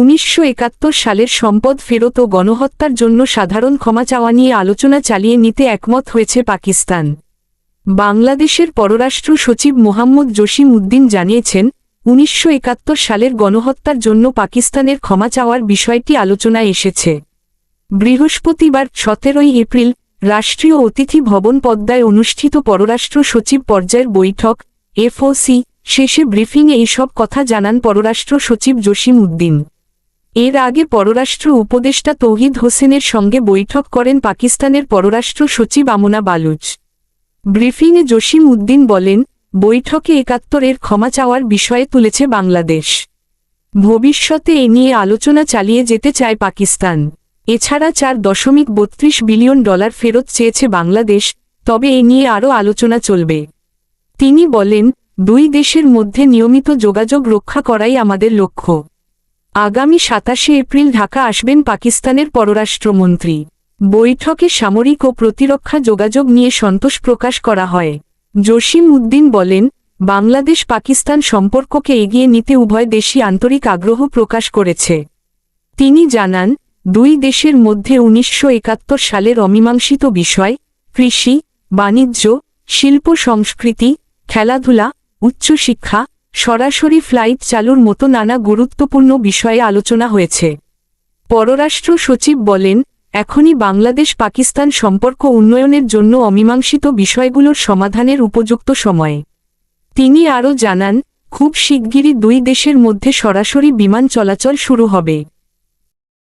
উনিশশো একাত্তর সালের সম্পদ ফেরত ও গণহত্যার জন্য সাধারণ ক্ষমা চাওয়া নিয়ে আলোচনা চালিয়ে নিতে একমত হয়েছে পাকিস্তান। বাংলাদেশের পররাষ্ট্র সচিব মোহাম্মদ জসিম উদ্দিন জানিয়েছেন, উনিশশো একাত্তর সালের গণহত্যার জন্য পাকিস্তানের ক্ষমা চাওয়ার বিষয়টি আলোচনায় এসেছে। বৃহস্পতিবার সতেরোই এপ্রিল রাষ্ট্রীয় অতিথি ভবন পদ্মায় অনুষ্ঠিত পররাষ্ট্র সচিব পর্যায়ের বৈঠক, এফওসি, শেষে ব্রিফিংয়ে এইসব কথা জানান পররাষ্ট্র সচিব জসিম উদ্দিন। এর আগে পররাষ্ট্র উপদেষ্টা তৌহিদ হোসেনের সঙ্গে বৈঠক করেন পাকিস্তানের পররাষ্ট্র সচিব আমনা বালুচ। ব্রিফিংয়ে জসিম উদ্দিন বলেন, বৈঠকে একাত্তরের ক্ষমা চাওয়ার বিষয়ে তুলেছে বাংলাদেশ। ভবিষ্যতে এ নিয়ে আলোচনা চালিয়ে যেতে চায় পাকিস্তান। এছাড়া চার দশমিক বত্রিশ বিলিয়ন ডলার ফেরত চেয়েছে বাংলাদেশ, তবে এ নিয়ে আরও আলোচনা চলবে। তিনি বলেন, দুই দেশের মধ্যে নিয়মিত যোগাযোগ রক্ষা করাই আমাদের লক্ষ্য। আগামী সাতাশে এপ্রিল ঢাকা আসবেন পাকিস্তানের পররাষ্ট্রমন্ত্রী। বৈঠকে সামরিক ও প্রতিরক্ষা যোগাযোগ নিয়ে সন্তোষ প্রকাশ করা হয়। জসিম উদ্দিন বলেন, বাংলাদেশ পাকিস্তান সম্পর্ককে এগিয়ে নিতে উভয় দেশই আন্তরিক আগ্রহ প্রকাশ করেছে। তিনি জানান, দুই দেশের মধ্যে উনিশশো একাত্তর সালের অমীমাংসিত বিষয়, কৃষি, বাণিজ্য, শিল্প, সংস্কৃতি, খেলাধুলা, উচ্চশিক্ষা সরাসরি ফ্লাইট চালুর মতো নানা গুরুত্বপূর্ণ বিষয়ে আলোচনা হয়েছে। পররাষ্ট্র সচিব বলেন, এখনই বাংলাদেশ পাকিস্তান সম্পর্ক উন্নয়নের জন্য অমীমাংসিত বিষয়গুলোর সমাধানের উপযুক্ত সময়। তিনি আরও জানান, খুব শিগগিরই দুই দেশের মধ্যে সরাসরি বিমান চলাচল শুরু হবে।